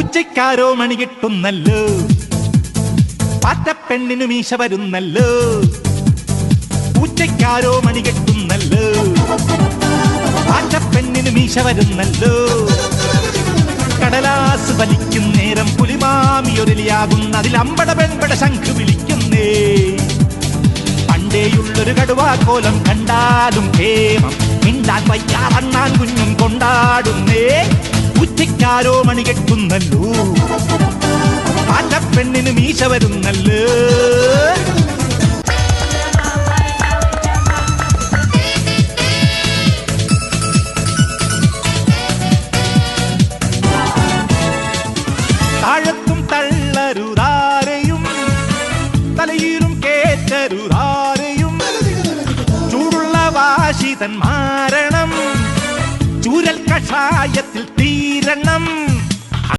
പൂച്ചയ്ക്കാരോ മണി കിട്ടുന്നല്ലോ? പാറ്റപ്പെണ്ണിനു മീശ വരുന്നല്ലോ? പൂച്ചയ്ക്കാരോ മണി കിട്ടുന്നല്ലോ? പാറ്റപ്പെണ്ണിനു മീശ വരുന്നല്ലോ? കടലാസ് വലിക്കും നേരം പുലിമാമിയൊരലിയാകുന്ന അതിൽ അമ്പട പെൺപട ശംഖ് വിളിക്കുന്നേ. പണ്ടേയുള്ളൊരു കടുവാക്കോലം കണ്ടാലും ഹേമം മിണ്ടാൻ വയ്യാറണ്ണാൻ കുഞ്ഞും കൊണ്ടാടുന്നേ. ഉച്ചയ്ക്കാരോ മണി കെട്ടുന്നല്ലോ? പെണ്ണിന് മീശ വരുന്നല്ലോ? താഴത്തും തള്ളരുതാരെയും തലയിലും കേറ്റരുതാരെയും. ചൂടുള്ള വാശി മാരണം. ചൂരൽ കഷായത്തിൽ തീരണം